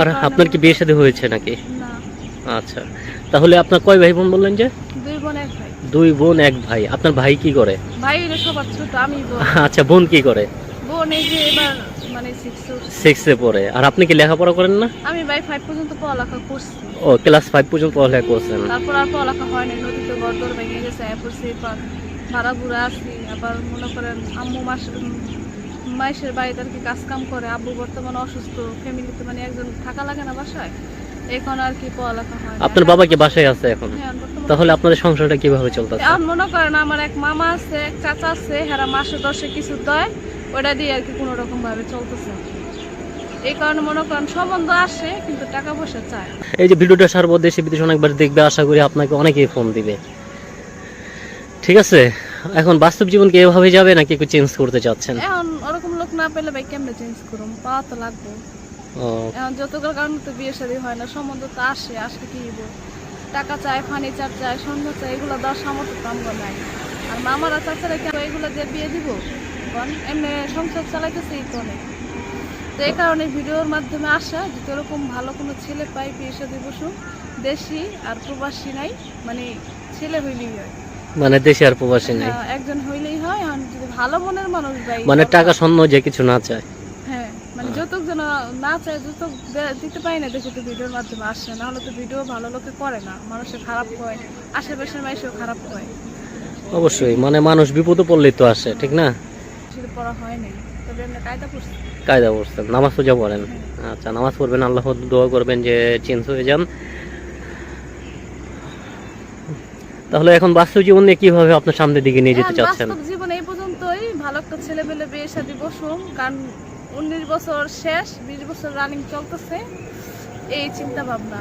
আর আপনার কি বিয়ে শাদী হয়েছে নাকি? আচ্ছা। তাহলে আপনার কয় ভাই বোন বললেন যে? দুই বোন এক ভাই। আপনার ভাই কি করে? ভাই সবার ছোট আমি আচ্ছা বোন কি করে? বোন এই যে এবার মানে সিক্স সিক্সে পড়ে। আর আপনি কি লেখাপড়া করেন না? আমি ভাই ফাইভ পর্যন্ত পড়ালেখা করছি। ও ক্লাস ফাইভ পর্যন্ত পড়ালেখা করছেন। তারপর আর পড়ালেখা হয়নি নদীতে গড়দর ভেঙে গেছে এরপর সেই পর ভাড়া বুড়া আছি আবার মনে করেন আম্মু মাস মাইসের বাড়িতে আর কি কাজ কাম করে আব্বু বর্তমানে অসুস্থ ফ্যামিলিতে মানে একজন থাকা লাগে না বাসায় এখন আর কি পড়ালেখা হয় আপনার বাবা কি বাসায় আছে এখন? হ্যাঁ, তাহলে আপনাদের সংসারটা কীভাবে চলতেছে? এখন মনে করেন আমার এক মামা আছে এক চাচা আছে হেরা মাসে দশে কিছু দেয় ওটা দিয়ে আর কি কোনো রকম ভাবে চলতেছে। এই কারণে মনে করেন সম্বন্ধ আসে কিন্তু টাকা পয়সা চায় এই যে ভিডিওটা সার্বদেশে বিদেশে অনেকবার দেখবে আশা করি আপনাকে অনেকেই ফোন দিবে। ঠিক আছে? এখন বাস্তব জীবন কি এভাবে যাবে নাকি একটু চেঞ্জ করতে চাচ্ছেন? এখন না পেলে ভাই কেমনে চেঞ্জ করুম? পাওয়া তো লাগবে। এখন যতগুলো কারণে তো বিয়ে শাদী হয় না সম্বন্ধ তো আসে আসলে কি টাকা চায় ফার্নিচার চায় সন্ধ্যা চায় এগুলো দেওয়ার সামর্থ্য তো আমার নাই। আর মামারা চাচারা কেন এগুলো দিয়ে বিয়ে দিব? এমনি সংসার চালাইতেছে এই তো অনেক তো এই কারণে ভিডিওর মাধ্যমে আসা যে এরকম ভালো কোনো ছেলে পাই বিয়ে শাদী বসুন দেশি আর প্রবাসী নাই মানে ছেলে হইলেই হয়। মানে দেশে আর প্রবাসী নেই। হ্যাঁ, একজন হইলেই হয় আর যদি ভালো মনের মানুষ ভাই মানে টাকা স্বর্ণ যে কিছু না চায়। হ্যাঁ মানে যৌতুক যেন না চায় যৌতুক দিতে পারি না দেখে তো ভিডিওর মাধ্যমে আসে না হলে তো ভিডিও ভালো লোকে করে না মানুষের খারাপ হয় আশেপাশের মানুষও খারাপ হয় অবশ্যই মানে মানুষ বিপদে পড়লেই তো আসে ঠিক না? সেটা পড়া হয় নাই তবে আমরা কায়দা করছি। কায়দা করছেন নামাজ পূজা পড়েন। আচ্ছা নামাজ পড়বেন আল্লাহ দোয়া করবেন যে চেঞ্জ হয়ে যান। তাহলে এখন বাস্তব জীবন নিয়ে কীভাবে আপনার সামনের দিকে নিয়ে যেতে এখন চাচ্ছেন? বাস্তব জীবনে এই পর্যন্তই। ভালো একটা ছেলে পেলে বিয়ে শাদী বসুম কারণ উনিশ বছর শেষ বিশ বছর রানিং চলতেছে এই চিন্তা ভাবনা।